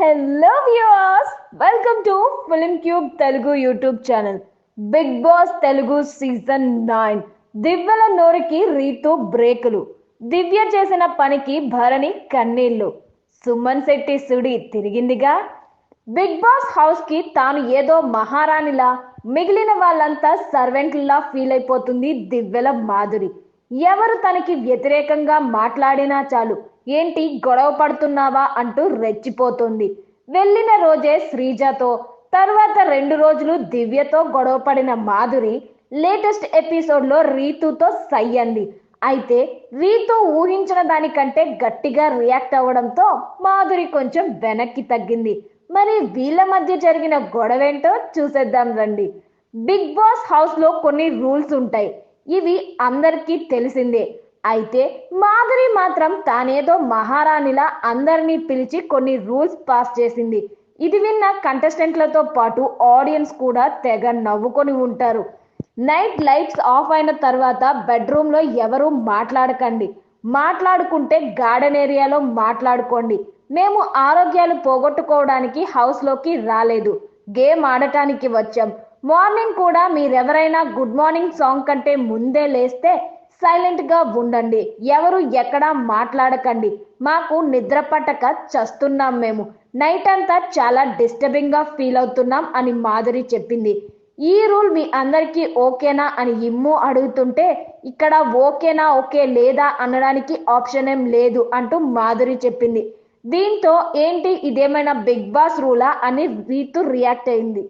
Hello viewers welcome to Film Cube Telugu YouTube channel Bigg Boss Telugu season nine దివ్యల నోరికి రీతు బ్రేకులు. దివ్య చేసిన పనికి భరణి కన్నీళ్ళు సుమన్ శెట్టి సుడి తిరిగిందిగా. బిగ్ బాస్ హౌస్కి తాను ఏదో మహారాణిలా. మిగిలిన వాళ్ళంతా సర్వెంట్లా ఫీల్ అయిపోతుంది దివ్యల మాధురి. ఎవరు తనకి వ్యతిరేకంగా మాట్లాడినా చాలు. ఏంటి గొడవ పడుతున్నావా అంటూ రెచ్చిపోతుంది. వెళ్ళిన రోజే శ్రీజతో తర్వాత రెండు రోజులు దివ్యతో గొడవ పడిన మాధురి లేటెస్ట్ ఎపిసోడ్లో రీతుతో సై అంది అయితే రీతు ఊహించిన దానికంటే గట్టిగా రియాక్ట్ అవ్వడంతో మాధురి కొంచెం వెనక్కి తగ్గింది. మరి వీళ్ళ మధ్య జరిగిన గొడవేంటో చూసేద్దాం రండి. బిగ్ బాస్ హౌస్లో కొన్ని రూల్స్ ఉంటాయి. ఇవి అందరికీ తెలిసిందే. అయితే మాధురి మాత్రం తానేదో మహారాణిలా అందరినీ పిలిచి కొన్ని రూల్స్ పాస్ చేసింది. ఇది విన్న కంటెస్టెంట్లతో పాటు ఆడియన్స్ కూడా తెగ నవ్వుకొని ఉంటారు. నైట్ లైట్స్ ఆఫ్ అయిన తర్వాత బెడ్రూమ్లో ఎవరు మాట్లాడకండి. మాట్లాడుకుంటే గార్డెన్ ఏరియాలో మాట్లాడుకోండి. మేము ఆరోగ్యాలు పోగొట్టుకోవడానికి హౌస్లోకి రాలేదు. గేమ్ ఆడటానికి వచ్చాం. మార్నింగ్ కూడా మీరెవరైనా గుడ్ మార్నింగ్ సాంగ్ కంటే ముందే లేస్తే సైలెంట్గా ఉండండి. ఎవరు ఎక్కడా మాట్లాడకండి. మాకు నిద్ర పట్టక చస్తున్నాం మేము. నైట్ అంతా చాలా డిస్టర్బింగ్గా ఫీల్ అవుతున్నాం అని మాధురి చెప్పింది. ఈ రూల్ మీ అందరికీ ఓకేనా అని ఇమ్ము అడుగుతుంటే ఇక్కడ ఓకేనా ఓకే లేదా అనడానికి ఆప్షన్ ఏం లేదు అంటూ మాధురి చెప్పింది. దీంతో ఏంటి ఇదేమైనా బిగ్ బాస్ రూలా అని రీతు రియాక్ట్ అయింది.